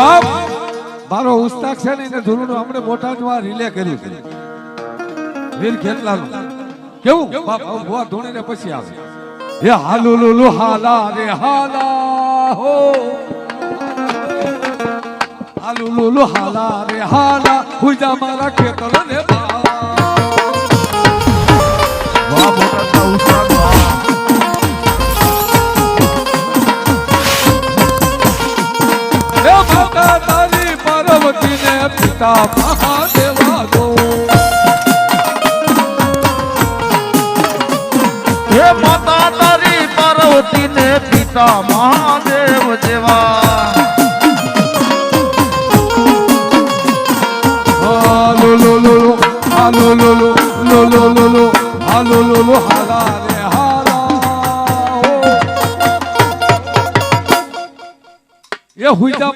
બાપ મારો ઉસ્તાક છે ને એને ધૂળનું મોટા બોટાદમાં રિલે કર્યું છે. વીર ખેતલાનું. કેવું? બાપ ભુવા ધૂણીને પછી આવે. હે હાલુ લુલુ હાલા રે હાલા હો. હાલુ લુલુ હાલા રે હાલા. હુજા મારા ખેતર ને બા. વાહ મોટા ઉસ્તાદ ને પિતા મહાદેવા દો. હે માતા તારી પાર્વતી ને પિતા મહાદેવ જેવા. હાલો, લો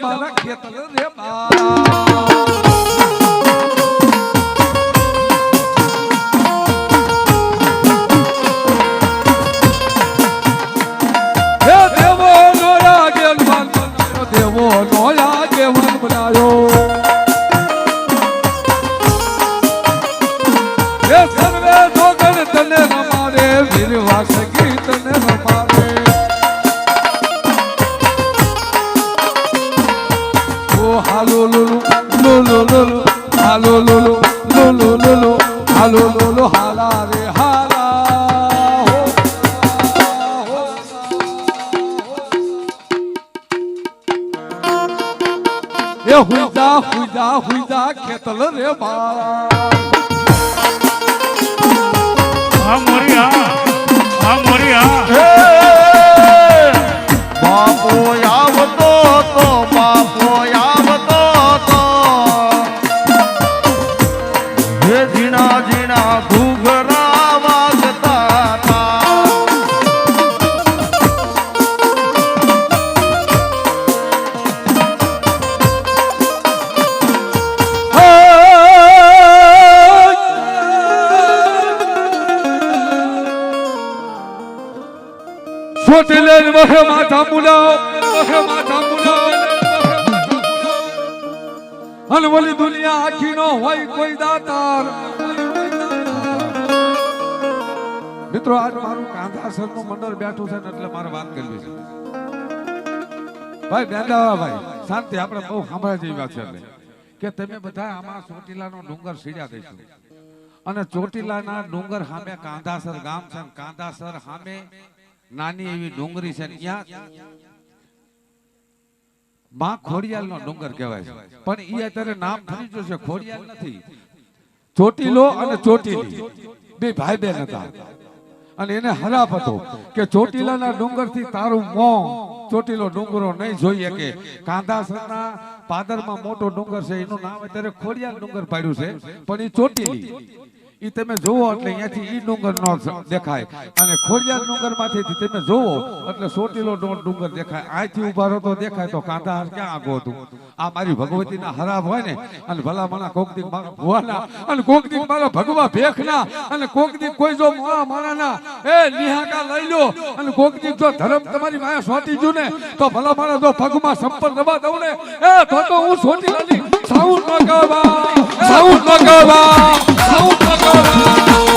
મારા ખેતર રે બા એ હુઈજા હુઈજા હુઈજા ખેતલ રે બાળા. હા મોરિયા હા. મોરિયા બાપો આવતો તો સોટેલે মহে মাথা મુલાવ মহে মাথা મુલાવ અને વલી દુનિયા આખી નો હોય કોઈ દાતાર. મિત્રો, આજ મારું કાંધાસરનું મંડળ બેઠું છે એટલે મારે વાત કરવી છે. ભાઈ બેંડાવા ભાઈ, શાંતિ, આપણે બહુ સાંભળ્યા જેવી વાત છે કે તમે બધા આમાં ચોટીલાનો ડુંગર સીડ્યા દઈશું. અને ચોટીલાના ડુંગર સામે કાંધાસર ગામ છે કાંધાસર સામે નાની એવી ડુંગરી છે ત્યાં માં ખોડિયાલ નો ડુંગર કહેવાય છે. પણ એ અત્યારે નામ ફરી ગયું છે ખોડિયાલ નથી. ચોટીલો અને ચોટીલી. બે ભાઈ બેન હતા. અને એને હરાપ હતો કે ચોટીલાના ડુંગરથી તારું મોં ચોટીલો ડુંગરો નહીં જોઈએ કે કાંધાસરના પાદરમાં મોટો ડુંગર છે એનું નામ અત્યારે ખોડિયાલ ડુંગર પાડ્યું છે. પણ એ ચોટીલી. ઈ તમે જોવો એટલે અહીંયાથી ઈ ડુંગર નો દેખાય. અને ખોડિયાર ડુંગરમાંથી તમે જોવો એટલે સોટીલો ડુંગર દેખાય. અહીંથી ઊભા રહો તો દેખાય તો કાંધા ક્યાં આગો હતું? આ મારી ભગવતીના હરાબ હોય ને અને ભલા મણા કોક દી મારા ભુવાના અને કોક દી મારા ભગવા ભેખના અને કોક દી કોઈ જો મોળા માણાના એ નિહાકા લઈ લો અને કોક દી જો ધર્મ તમારી માયા સોટી જુ ને તો ભલા માણા જો પગમાં સંપર્ક દબા દઉં ને એ તો તો હું સોટી લાલી સાઉન્ડ લગાવા સાઉન્ડ મગાવા સાઉન્ડ મગાવા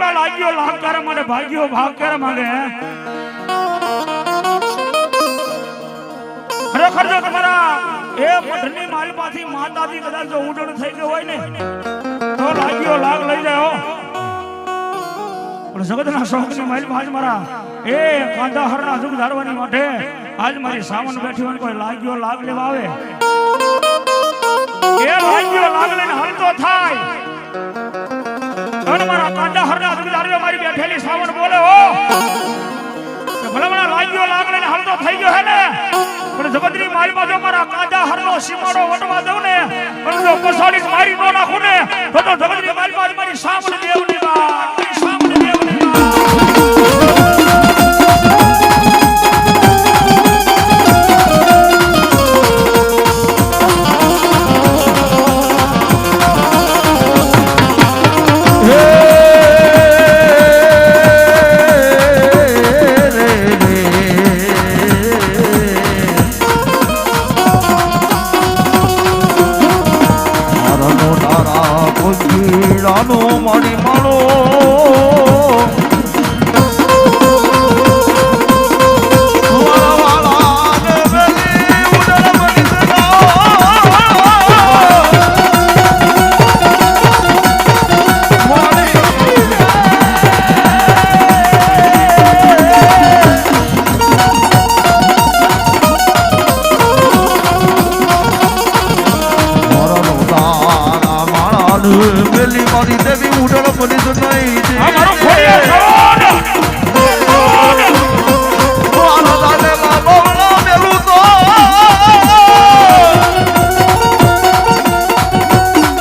દુનિયાની લાગ્યો લાભ કરે મને ભાગ્યો, ભાગ મને. ખરેખર જો તમારા એ મઢની મારી પાછી માતાજી કદાચ જો ઉડણ થઈ ગયો હોય ને, તો લાગ્યો, લાગ લઈ જાય પણ જગતના શોખની મારી પાસે મારા એ કાંધા હરના દુઃખ ધારવાની માટે આજ મારી સાવન બેઠી હોય કોઈ લાગ્યો, લાગ લેવા આવે. એ લાગ્યો, લાગ લઈને હલતો થાય. કાંધા હરના ધારવા મારી બેઠેલી સાવણ બોલે હો. ભલામણા લાગ્યો લાગણે હલતો થઈ ગયો હે ને. પણ જબદરી મારી બાજુ મારા કાંડા હરનો સીમાડો વટવા દઉં ને. પણ જો પસાડી મારી નો નાખું ને, તો જબદરી મારી બાજુ મારી સાવણ દેવની વાત મેલી મારી દેવી ઉડળ બની તો નહીં આ મારો ખોડિયાર સવાન! મારા દાદેલા બહુલા મેલું તો.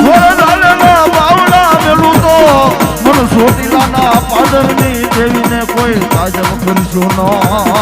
મારા દાદેલા બાવલા મેલું તો. મને સોટીલાના પાદરની દેવીને કોઈ તાજબ કરશો નહીં